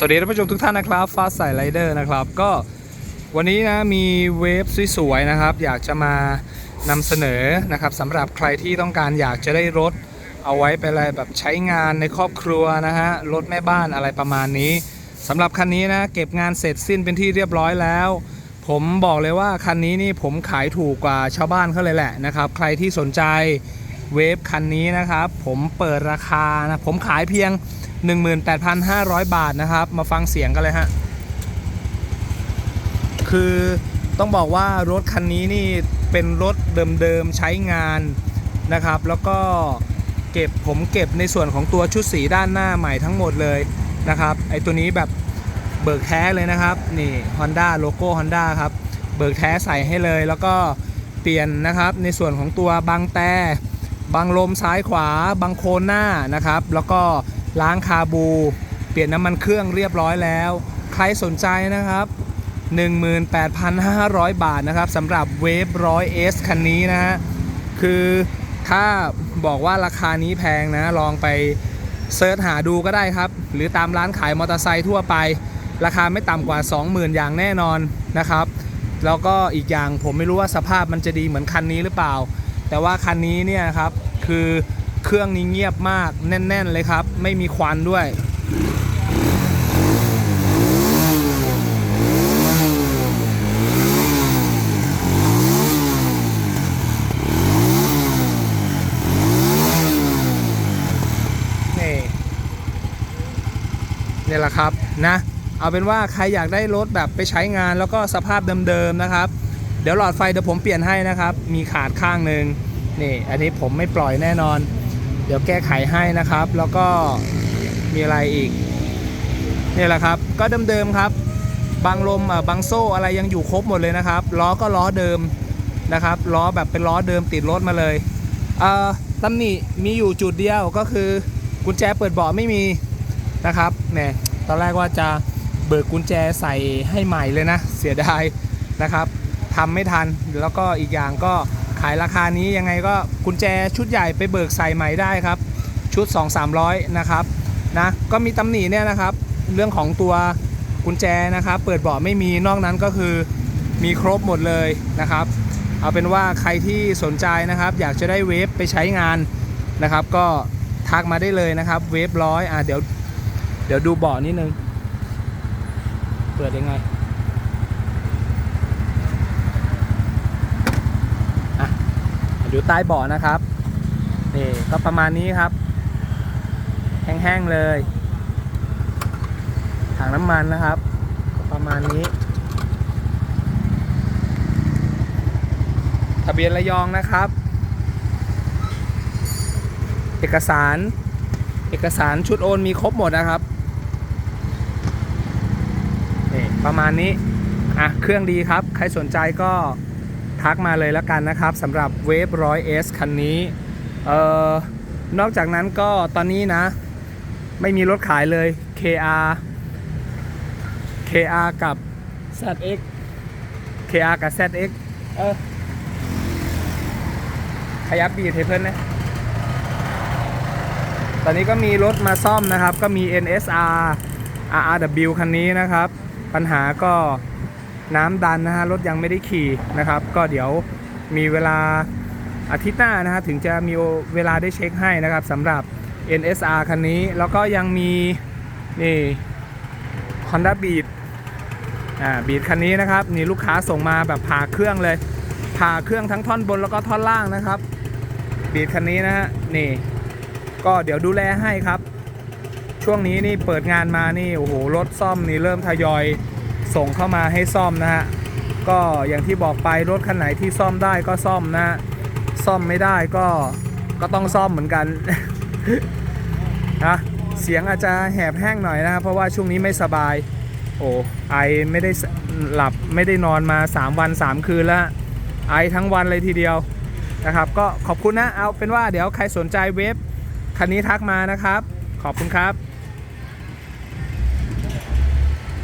สวัสดีท่านผู้ชมทุกท่านนะครับฟ้าใสไรเดอร์นะครับ ก็วันนี้นะมีเวฟสวยๆนะครับ อยากจะมานำเสนอนะครับสำหรับใครที่ต้องการอยากจะได้รถเอาไว้ไปอะไรแบบใช้งานในครอบครัวนะฮะรถแม่บ้านอะไรประมาณนี้สำหรับคันนี้นะเก็บงานเสร็จสิ้นเป็นที่เรียบร้อยแล้ว ผมบอกเลยว่าคันนี้นี่ผมขายถูกกว่าชาวบ้านเขาเลยแหละนะครับใครที่สนใจเวฟคันนี้นะครับ ผมเปิดราคานะผมขายเพียง 18,500 บาทนะครับ มาฟังเสียงกันเลยฮะ คือต้องบอกว่ารถคันนี้นี่เป็นรถเดิมๆใช้งานนะครับ แล้วก็เก็บผมเก็บในส่วนของตัวชุดสีด้านหน้าใหม่ทั้งหมดเลยนะครับ ไอตัวนี้แบบเบิกแท้เลยนะครับ นี่ Honda โลโก้ Honda ครับ เบิกแท้ใส่ให้เลย แล้วก็เปลี่ยนนะครับในส่วนของตัวบางแต่บางลมซ้ายขวาบางโคนหน้านะครับ แล้วก็ ล้างคาบู เปลี่ยนน้ำมันเครื่องเรียบร้อยแล้ว ใครสนใจนะครับ 18,500 บาทนะครับสำหรับเวฟร้อยเอสคันนี้นะฮะคือถ้าบอกว่าราคานี้แพงนะลองไปเซิร์ชหาดูก็ได้ครับ หรือตามร้านขายมอเตอร์ไซค์ทั่วไป ราคาไม่ต่ำกว่า 20,000 อย่างแน่นอนนะครับ แล้วก็อีกอย่างผมไม่รู้ว่าสภาพมันจะดีเหมือนคันนี้หรือเปล่า แต่ว่าคันนี้เนี่ยครับคือ เครื่องนี้เงียบมากแน่น ๆ เลยครับ ไม่มีควันด้วย นี่นี่แหละครับนะ เอาเป็นว่าใครอยากได้รถแบบไปใช้งานแล้วก็สภาพเดิม ๆ นะครับ เดี๋ยวหลอดไฟเดี๋ยวผมเปลี่ยนให้นะครับ มีขาดข้างหนึ่งนี่ อันนี้ผมไม่ปล่อยแน่นอน เดี๋ยวแก้ไขให้นะครับ แล้วก็มีอะไรอีกนี่แหละครับ ก็เดิมๆครับ บางลมอะบางโซ่อะไรยังอยู่ครบหมดเลยนะครับ ล้อก็ล้อเดิมนะครับ ล้อแบบเป็นล้อเดิมติดรถมาเลยเอ่อตำหนิมีอยู่จุดเดียวก็คือกุญแจเปิดเบาะไม่มีนะครับเนี่ยตอนแรกว่าจะเบิกกุญแจใส่ให้ใหม่เลยนะ เสียดายนะครับทำไม่ทันแล้วก็อีกอย่างก็ ขายราคานี้ยังไงก็กุญแจชุดใหญ่ไปเบิกใส่ใหม่ได้ครับ ชุด 2-300 นะครับนะก็มีตำหนิเนี่ยนะครับ เรื่องของตัวกุญแจนะครับ เปิดเบาะไม่มีนอกนั้นก็คือมีครบหมดเลยนะครับ เอาเป็นว่าใครที่สนใจนะครับ อยากจะได้เวฟไปใช้งานนะครับ ก็ทักมาได้เลยนะครับ เวฟร้อยอะเดี๋ยวเดี๋ยวดูเบาะนิดนึง เปิดยังไงอะ อยู่ใต้เบาะนะครับนี่ก็ประมาณนี้ครับ แห้งๆเลย ถังน้ำมันนะครับ ประมาณนี้ ทะเบียนระยองนะครับ เอกสาร เอกสารชุดโอนมีครบหมดนะครับนี่ประมาณนี้อะเครื่องดีครับ ใครสนใจก็ ทักมาเลยแล้วกันนะครับสำหรับเวฟร้อยเอสคันนี้เอ่อนอกจากนั้นก็ตอนนี้นะ ไม่มีรถขายเลย KR KR กับ ZX KR กับ ZX เออขยับบีดให้เพื่นนะ ตอนนี้ก็มีรถมาซ่อมนะครับ ก็มี NSR RRW คันนี้นะครับ ปัญหาก็ น้ำดันนะฮะรถยังไม่ได้ขี่นะครับ ก็เดี๋ยวมีเวลาอาทิตย์หน้านะฮะถึงจะมีเวลาได้เช็คให้นะครับสำหรับ NSR คันนี้แล้วก็ยังมีนี่ Honda Beat อ่าบีดคันนี้นะครับนี่ลูกค้าส่งมาแบบผ่าเครื่องเลย ผ่าเครื่องทั้งท่อนบนแล้วก็ท่อนล่างนะครับบีดคันนี้นะฮะนี่ ก็เดี๋ยวดูแลให้ครับ ช่วงนี้นี่เปิดงานมานี่โอ้โหรถซ่อมนี่เริ่มทยอย ส่งเข้ามาให้ซ่อมนะฮะก็อย่างที่บอกไปรถคันไหนที่ซ่อมได้ก็ซ่อมนะซ่อมไม่ได้ก็ก็ต้องซ่อมเหมือนกันนะเสียงอาจจะแหบแห้งหน่อยนะครับเพราะว่าช่วงนี้ไม่สบาย โอ้ไอไม่ได้หลับไม่ได้นอนมา 3 วัน 3 คืนแล้วไอทั้งวันเลยทีเดียวนะครับ ก็ขอบคุณนะเอาเป็นว่าเดี๋ยวใครสนใจเว็บคันนี้ทักมานะครับ ขอบคุณครับ